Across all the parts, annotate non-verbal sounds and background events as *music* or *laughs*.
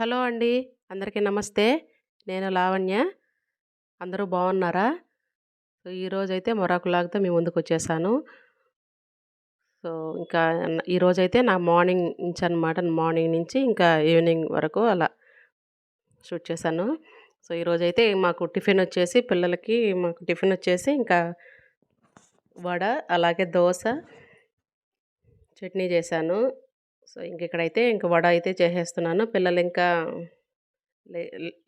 Hello అండి. అందరికీ నమస్తే. నేను లావణ్య. అందరూ బాగున్నారా సో ఈరోజైతే మొరాకులాగ్తో మీ ముందుకు వచ్చేసాను సో ఇంకా ఈరోజైతే నా మార్నింగ్ నుంచి అనమాట మార్నింగ్ నుంచి ఇంకా ఈవినింగ్ వరకు అలా షూట్ చేశాను. సో ఈరోజైతే మాకు టిఫిన్ వచ్చేసి పిల్లలకి మాకు టిఫిన్ వచ్చేసి ఇంకా వడ అలాగే దోశ చట్నీ చేశాను. సో ఇంక ఇక్కడైతే ఇంక వడ అయితే చేసేస్తున్నాను. పిల్లలు ఇంకా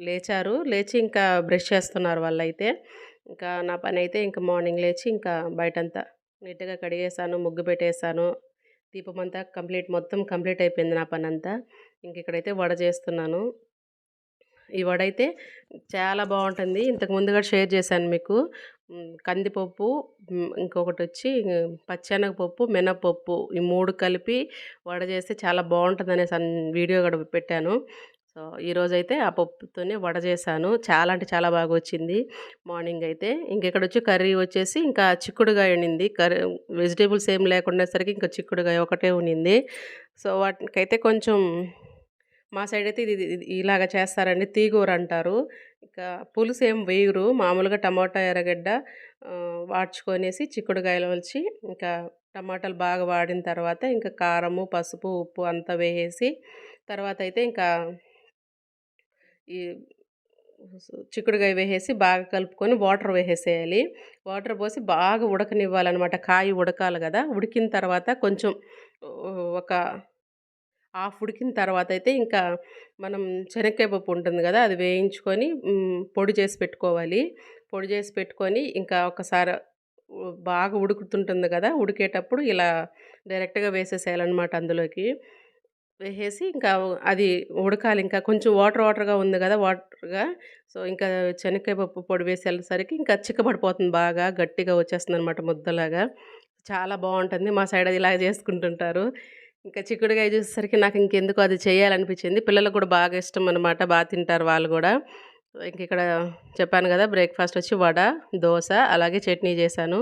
లేచారు. లేచి ఇంకా బ్రష్ చేస్తున్నారు వాళ్ళైతే. ఇంకా నా పని అయితే ఇంకా మార్నింగ్ లేచి ఇంకా బయటంతా నీట్గా కడిగేసాను ముగ్గు పెట్టేశాను దీపం అంతా కంప్లీట్ మొత్తం కంప్లీట్ అయిపోయింది నా పని అంతా ఇంక ఇక్కడైతే వడ చేస్తున్నాను. ఈ వడ అయితే చాలా బాగుంటుంది ఇంతకు ముందుగా షేర్ చేశాను మీకు. కందిపప్పు ఇంకొకటి వచ్చి పచ్చెనగపప్పు మినపప్పు ఈ మూడు కలిపి వడ చేస్తే చాలా బాగుంటుంది అనేసి వీడియో కూడా పెట్టాను. సో ఈరోజైతే ఆ పప్పుతోనే వడ చేశాను. చాలా అంటే చాలా బాగా వచ్చింది మార్నింగ్ అయితే ఇంకెక్కడ వచ్చి కర్రీ వచ్చేసి ఇంకా చిక్కుడుగాయ ఉండింది కర్రీ వెజిటేబుల్స్ ఏం లేకుండా సరికి ఇంకా చిక్కుడుగాయ ఒకటే ఉండింది సో వాటికైతే కొంచెం మా సైడ్ అయితే ఇది ఇది ఇలాగ చేస్తారండి. తీగూర అంటారు. ఇంకా పులుసు ఏం వేయరు. మామూలుగా టమాటా ఎర్రగడ్డ వాడ్చుకొనేసి చిక్కుడుకాయలు వలిచి ఇంకా టమాటాలు బాగా వాడిన తర్వాత ఇంకా కారము పసుపు ఉప్పు అంతా వేసేసి తర్వాత అయితే ఇంకా ఈ చిక్కుడుకాయ వేసేసి బాగా కలుపుకొని వాటర్ వేసేసేయాలి. వాటర్ పోసి బాగా ఉడకనివ్వాలన్నమాట. కాయ ఉడకాలి కదా. ఉడికిన తర్వాత కొంచెం ఒక ఆఫ్ ఉడికిన తర్వాత అయితే ఇంకా మనం శనక్కాయ పప్పు ఉంటుంది కదా అది వేయించుకొని పొడి చేసి పెట్టుకోవాలి. పొడి చేసి పెట్టుకొని ఇంకా ఒకసారి బాగా ఉడుకుతుంటుంది కదా ఉడికేటప్పుడు ఇలా డైరెక్ట్గా వేసేసేయాలన్నమాట అందులోకి. వేసేసి ఇంకా అది ఉడకాలి. ఇంకా కొంచెం వాటర్ వాటర్గా ఉంది కదా వాటర్గా సో ఇంకా శనక్కాయ పప్పు పొడి వేసేసరికి ఇంకా చిక్కబడిపోతుంది బాగా గట్టిగా వచ్చేస్తుంది అనమాట ముద్దలాగా. చాలా బాగుంటుంది. మా సైడ్ అది ఇలా చేసుకుంటుంటారు. ఇంకా చిక్కుడుకాయ చూసేసరికి నాకు ఇంకెందుకు అది చేయాలనిపించింది. పిల్లలకు కూడా బాగా ఇష్టం అనమాట బాగా తింటారు వాళ్ళు కూడా. ఇంక ఇక్కడ చెప్పాను కదా బ్రేక్ఫాస్ట్ వచ్చి వడ దోశ అలాగే చట్నీ చేశాను.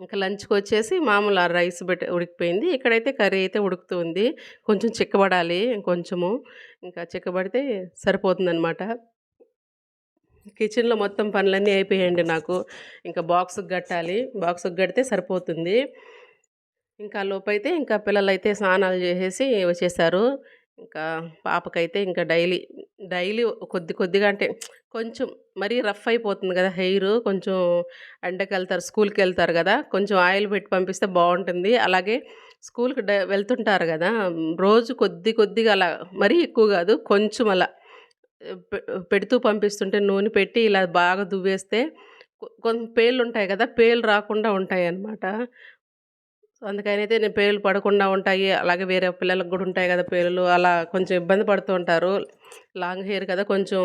ఇంకా లంచ్కి వచ్చేసి మామూలు ఆ రైస్ పెట్టి ఉడికిపోయింది. ఇక్కడైతే కర్రీ అయితే ఉడుకుతుంది కొంచెం చిక్కబడాలి కొంచెము. ఇంకా చిక్కబడితే సరిపోతుందనమాట కిచెన్లో మొత్తం పనులన్నీ అయిపోయాయండి నాకు. ఇంకా బాక్స్కి కట్టాలి. బాక్స్కి కడితే సరిపోతుంది. ఇంకా లోపైతే ఇంకా పిల్లలైతే స్నానాలు చేసేసి వచ్చేసారు. ఇంకా పాపకైతే ఇంకా డైలీ డైలీ కొద్ది కొద్దిగా అంటే కొంచెం మరీ రఫ్ అయిపోతుంది కదా హెయిర్. కొంచెం ఎండకి వెళ్తారు స్కూల్కి వెళ్తారు కదా కొంచెం ఆయిల్ పెట్టి పంపిస్తే బాగుంటుంది. అలాగే స్కూల్కి డ వెళ్తుంటారు కదా రోజు కొద్ది కొద్దిగా అలా మరీ ఎక్కువ కాదు కొంచెం అలా పె- పెడుతూ పంపిస్తుంటే నూనె పెట్టి ఇలా బాగా దువ్వేస్తే కొ- పేర్లు ఉంటాయి కదా పేర్లు రాకుండా ఉంటాయి అన్నమాట సో అందుకనైతే నేను పేర్లు పడకుండా ఉంటాయి. అలాగే వేరే పిల్లలకు కూడా ఉంటాయి కదా పేర్లు. అలా కొంచెం ఇబ్బంది పడుతూ ఉంటారు. లాంగ్ హెయిర్ కదా కొంచెం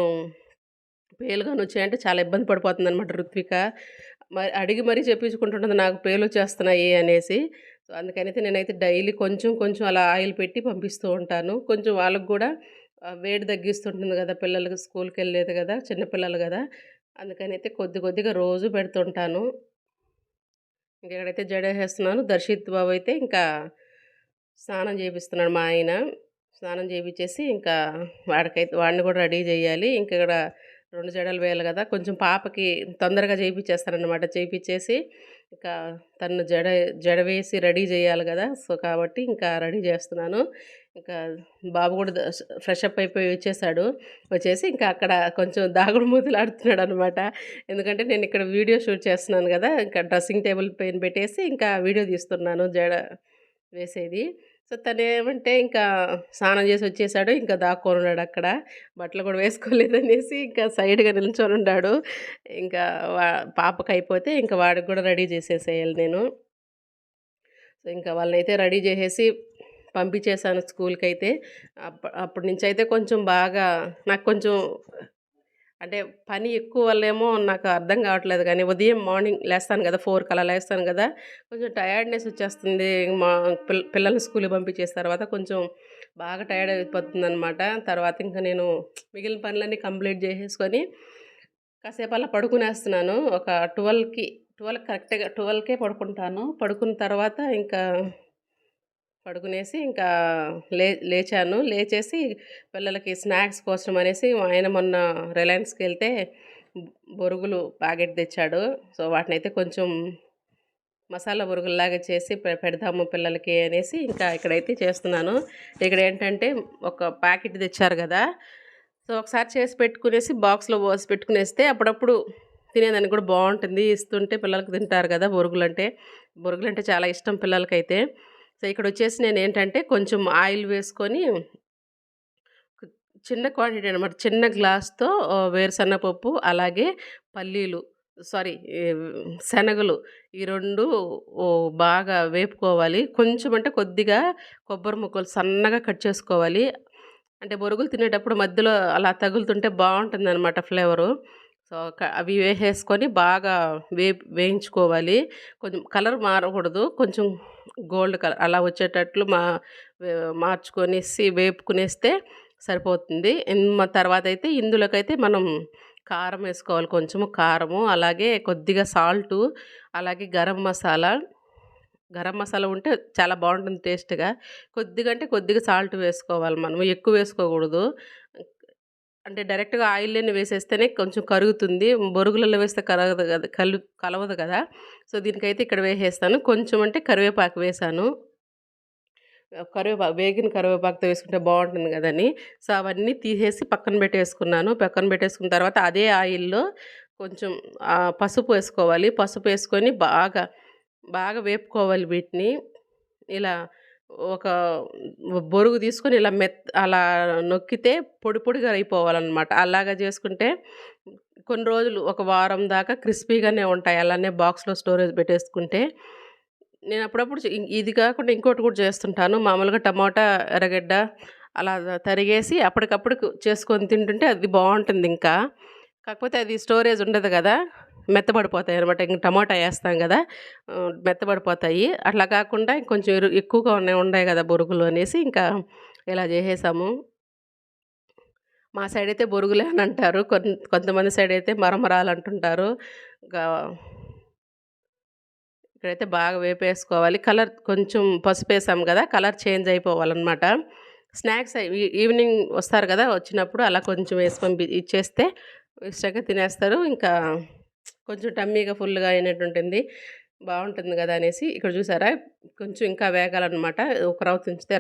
పేలుగాని వచ్చాయంటే చాలా ఇబ్బంది పడిపోతుంది అనమాట ఋత్విక మరి అడిగి మరీ చెప్పించుకుంటుంటుంది నాకు పేలు వచ్చేస్తున్నాయి అనేసి. సో అందుకనైతే నేనైతే డైలీ కొంచెం కొంచెం అలా ఆయిల్ పెట్టి పంపిస్తూ ఉంటాను. కొంచెం వాళ్ళకు కూడా వేడి తగ్గిస్తుంటుంది కదా పిల్లలకి స్కూల్కి వెళ్ళేది కదా చిన్నపిల్లలు కదా. అందుకనైతే కొద్ది కొద్దిగా రోజు పెడుతుంటాను ఇంకా ఇక్కడైతే జడేసేస్తున్నాను దర్శిత్ బాబు అయితే ఇంకా స్నానం చేపిస్తున్నాడు మా ఆయన. స్నానం చేయించేసి ఇంకా వాడికైతే వాడిని కూడా రెడీ చేయాలి. ఇంకా ఇక్కడ రెండు జడలు వేయాలి కదా కొంచెం పాపకి తొందరగా చేయించేస్తారనమాట చేయించేసి ఇంకా తను జడ జడ వేసి రెడీ చేయాలి కదా సో కాబట్టి ఇంకా రెడీ చేస్తున్నాను. ఇంకా బాబు కూడా ఫ్రెష్ అప్ అయిపోయి వచ్చేసాడు. వచ్చేసి ఇంకా అక్కడ కొంచెం దాగుడు మూతలు ఆడుతున్నాడు అనమాట ఎందుకంటే నేను ఇక్కడ వీడియో షూట్ చేస్తున్నాను కదా ఇంకా డ్రెస్సింగ్ టేబుల్ పైన పెట్టేసి ఇంకా వీడియో తీస్తున్నాను జడ వేసేది. సో తను ఏమంటే ఇంకా స్నానం చేసి వచ్చేసాడు ఇంకా దాక్కోనున్నాడు అక్కడ. బట్టలు కూడా వేసుకోలేదనేసి ఇంకా సైడ్గా నిల్చొని ఉన్నాడు. ఇంకా వా అయిపోతే ఇంకా వాడికి కూడా రెడీ చేసేసేయాలి నేను. సో ఇంకా వాళ్ళనైతే రెడీ చేసేసి పంపించేశాను స్కూల్కి అయితే అప్ప అప్పటి నుంచి అయితే కొంచెం బాగా నాకు కొంచెం అంటే పని ఎక్కువ వల్లేమో నాకు అర్థం కావట్లేదు కానీ ఉదయం మార్నింగ్ లేస్తాను కదా ఫోర్కి అలా లేస్తాను కదా కొంచెం టయర్డ్నెస్ వచ్చేస్తుంది. మా పిల్ల పిల్లల్ని స్కూల్కి పంపించేసిన తర్వాత కొంచెం బాగా టైర్డ్ అయిపోతుంది అనమాట తర్వాత ఇంకా నేను మిగిలిన పనులన్నీ కంప్లీట్ చేసేసుకొని కాసేపు అలా పడుకునేస్తున్నాను. ఒక ట్వెల్వ్కి ట్వెల్వ్ కరెక్ట్గా ట్వెల్వ్కే పడుకుంటాను. పడుకున్న తర్వాత ఇంకా పడుకునేసి ఇంకా లే లేచాను. లేచేసి పిల్లలకి స్నాక్స్ కోసం అనేసి ఆయన మొన్న రిలయన్స్కి వెళ్తే బొరుగులు ప్యాకెట్ తెచ్చాడు. సో వాటిని అయితే కొంచెం మసాలా బొరుగుల్లాగా చేసి పె పెడదాము పిల్లలకి అనేసి ఇంకా ఇక్కడైతే చేస్తున్నాను. ఇక్కడ ఏంటంటే ఒక ప్యాకెట్ తెచ్చారు కదా! సో ఒకసారి చేసి పెట్టుకునేసి బాక్స్లో పోసి పెట్టుకునేస్తే అప్పుడప్పుడు తినేదానికి కూడా బాగుంటుంది. ఇస్తుంటే పిల్లలకి తింటారు కదా బొరుగులు అంటే బొరుగులు అంటే చాలా ఇష్టం పిల్లలకైతే. సో ఇక్కడ వచ్చేసి నేను ఏంటంటే కొంచెం ఆయిల్ వేసుకొని చిన్న క్వాంటిటీ అనమాట చిన్న గ్లాస్తో వేరుశనగపప్పు అలాగే పల్లీలు సారీ శనగలు ఈ రెండు బాగా వేపుకోవాలి. కొంచెం అంటే కొద్దిగా కొబ్బరి ముక్కలు సన్నగా కట్ చేసుకోవాలి. అంటే బొరుగులు తినేటప్పుడు మధ్యలో అలా తగులుతుంటే బాగుంటుంది అనమాట ఫ్లేవరు. సో అవి వేసేసుకొని బాగా వే వేయించుకోవాలి. కొంచెం కలర్ మారకూడదు. కొంచెం గోల్డ్ కలర్ అలా వచ్చేటట్లు మా మార్చుకొనేసి వేపుకునేస్తే సరిపోతుంది. తర్వాత అయితే ఇందులోకైతే మనం కారం వేసుకోవాలి కొంచెము కారము అలాగే కొద్దిగా సాల్టు అలాగే గరం మసాలా. గరం మసాలా ఉంటే చాలా బాగుంటుంది టేస్ట్గా. కొద్దిగా అంటే కొద్దిగా సాల్ట్ వేసుకోవాలి మనం ఎక్కువ వేసుకోకూడదు. అంటే డైరెక్ట్గా ఆయిల్లోనే వేసేస్తేనే కొంచెం కరుగుతుంది. బొరుగులలో వేస్తే కరగదు కదా కలు కలవదు కదా. సో దీనికైతే ఇక్కడ వేసేస్తాను. కొంచెం అంటే కరివేపాకు వేసాను. కరివేపాకు వేగిన కరివేపాకుతో వేసుకుంటే బాగుంటుంది కదని సో అవన్నీ తీసేసి పక్కన పెట్టేసుకున్నాను. పక్కన పెట్టేసుకున్న తర్వాత అదే ఆయిల్లో కొంచెం పసుపు వేసుకోవాలి. పసుపు వేసుకొని బాగా బాగా వేపుకోవాలి వీటిని. ఇలా ఒక బొరుగు తీసుకొని ఇలా మెత్ అలా నొక్కితే పొడి పొడిగా అయిపోవాలన్నమాట. అలాగా చేసుకుంటే కొన్ని రోజులు ఒక వారం దాకా క్రిస్పీగానే ఉంటాయి. అలానే బాక్స్లో స్టోరేజ్ పెట్టేసుకుంటే నేను అప్పుడప్పుడు ఇది కాకుండా ఇంకోటి కూడా చేస్తుంటాను. మామూలుగా టమాటా ఎర్రగడ్డ అలా తరిగేసి అప్పటికప్పుడు చేసుకొని తింటుంటే అది బాగుంటుంది ఇంకా. కాకపోతే అది స్టోరేజ్ ఉండదు కదా. మెత్తబడిపోతాయి అనమాట ఇంక టమాటా వేస్తాం కదా మెత్తబడిపోతాయి. అట్లా కాకుండా కొంచెం ఎక్కువగా ఉన్నాయి ఉన్నాయి కదా బొరుగులు అనేసి ఇంకా ఇలా చేసేసాము. మా సైడ్ అయితే బొరుగులే అని అంటారు. కొంతమంది సైడ్ అయితే మరమరాలు అంటుంటారు. ఇంకా ఇక్కడైతే బాగా వేపేసుకోవాలి. కలర్ కొంచెం పసుపు వేసాం కదా కలర్ చేంజ్ అయిపోవాలన్నమాట. స్నాక్స్ ఈవినింగ్ వస్తారు కదా వచ్చినప్పుడు అలా కొంచెం వేసి పంపి ఇచ్చేస్తే ఇష్టంగా తినేస్తారు. ఇంకా కొంచెం టమ్మీగా ఫుల్గా అయినట్టు ఉంటుంది బాగుంటుంది కదా అనేసి ఇక్కడ చూసారా? కొంచెం ఇంకా వేగాలన్నమాట. ఒక రవ్వ ఉంచితే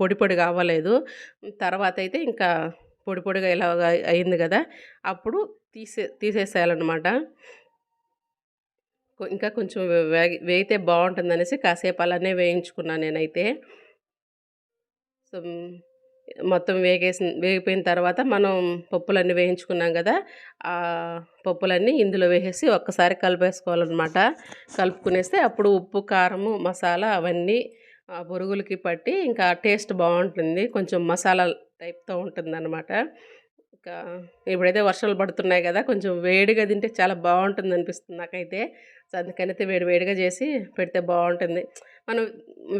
పొడి పొడి కావలేదు తర్వాత అయితే ఇంకా పొడి పొడిగా ఇలా అయింది కదా అప్పుడు తీసే తీసేసేయాలన్నమాట. ఇంకా కొంచెం వేగి వేగితే బాగుంటుంది అనేసి కాసేపు అలానే వేయించుకున్నాను నేనైతే. సో మొత్తం వేగేసి వేగిపోయిన తర్వాత మనం పప్పులన్నీ వేయించుకున్నాం కదా ఆ పప్పులన్నీ ఇందులో వేసేసి ఒక్కసారి కలిపేసుకోవాలన్నమాట. కలుపుకునేస్తే అప్పుడు ఉప్పు కారము మసాలా అవన్నీ బొరుగులకి పట్టి ఇంకా టేస్ట్ బాగుంటుంది. కొంచెం మసాలా టైప్తో ఉంటుందనమాట ఇంకా ఇప్పుడైతే వర్షాలు పడుతున్నాయి కదా కొంచెం వేడిగా తింటే చాలా బాగుంటుంది అనిపిస్తుంది నాకైతే. సో అందుకనైతే వేడి వేడిగా చేసి పెడితే బాగుంటుంది. మనం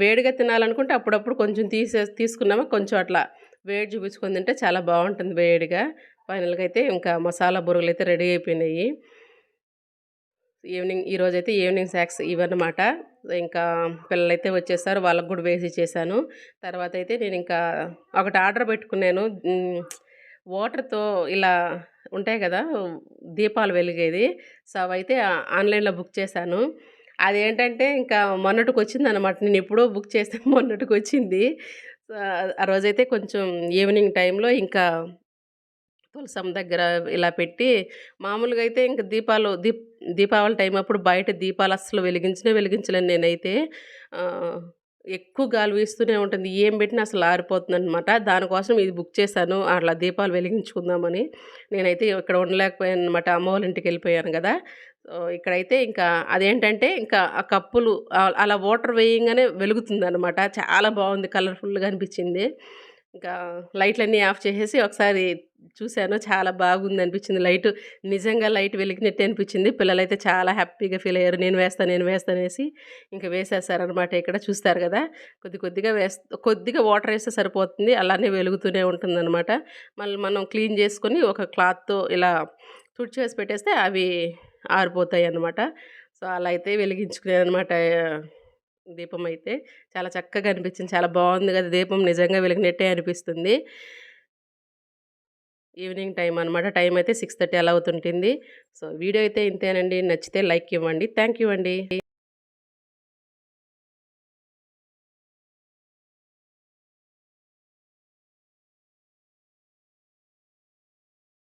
వేడిగా తినాలనుకుంటే అప్పుడప్పుడు కొంచెం తీసే తీసుకున్నామా కొంచెం అట్లా వేడి చూపించుకొని తింటే చాలా బాగుంటుంది వేడిగా. ఫైనల్గా అయితే ఇంకా మసాలా బురుగులు అయితే రెడీ అయిపోయినాయి. ఈవినింగ్ ఈరోజు అయితే ఈవినింగ్ స్నాక్స్ ఇవన్నమాట ఇంకా పిల్లలైతే వచ్చేసారు వాళ్ళకు కూడా వేసి చేశాను. తర్వాత అయితే నేను ఇంకా ఒకటి ఆర్డర్ పెట్టుకున్నాను. వాటర్తో ఇలా ఉంటాయి కదా దీపాలు వెలిగేది. సో అవైతే ఆన్లైన్లో బుక్ చేశాను. అదేంటంటే ఇంకా మొన్నటికి వచ్చింది అనమాట నేను ఎప్పుడో బుక్ చేస్తే *laughs* మొన్నటికి వచ్చింది ఆ రోజైతే కొంచెం ఈవినింగ్ టైంలో ఇంకా తులసం దగ్గర ఇలా పెట్టి మామూలుగా అయితే ఇంకా దీపాలు దీప్ దీపావళి టైం అప్పుడు బయట దీపాలు అస్సలు వెలిగించినే వెలిగించలేను నేనైతే. ఎక్కువ గాలి వీస్తూనే ఉంటుంది. ఏం పెట్టినా అసలు ఆరిపోతుంది అనమాట దానికోసం ఇది బుక్ చేశాను. అట్లా దీపాలు వెలిగించుకుందామని. నేనైతే ఇక్కడ ఉండలేకపోయాను అనమాట అమ్మ వాళ్ళ ఇంటికి వెళ్ళిపోయాను కదా. ఇక్కడైతే ఇంకా అదేంటంటే ఇంకా ఆ కప్పులు అలా వాటర్ వేయంగానే వెలుగుతుంది అనమాట చాలా బాగుంది. కలర్ఫుల్గా అనిపించింది. ఇంకా లైట్లన్నీ ఆఫ్ చేసేసి ఒకసారి చూశాను చాలా బాగుంది అనిపించింది. లైట్ నిజంగా లైట్ వెలిగినట్టే అనిపించింది. పిల్లలైతే చాలా హ్యాపీగా ఫీల్ అయ్యారు. నేను వేస్తాను నేను వేస్తానేసి ఇంకా వేసేస్తారనమాట ఇక్కడ చూస్తారు కదా. కొద్ది కొద్దిగా వేస్త కొద్దిగా వాటర్ వేస్తే సరిపోతుంది. అలానే వెలుగుతూనే ఉంటుంది అనమాట మళ్ళీ మనం క్లీన్ చేసుకొని ఒక క్లాత్తో ఇలా తుడిచేసి పెట్టేస్తే అవి ఆరిపోతాయి అన్నమాట సో అలా అయితే వెలిగించుకునే అనమాట దీపం అయితే చాలా చక్కగా అనిపించింది. చాలా బాగుంది కదా! దీపం నిజంగా వెలిగినట్టే అనిపిస్తుంది. ఈవినింగ్ టైం అనమాట టైం అయితే సిక్స్ థర్టీ అలా అవుతుంటుంది. సో వీడియో అయితే ఇంతేనండి. నచ్చితే లైక్ ఇవ్వండి. థ్యాంక్ యూ అండి.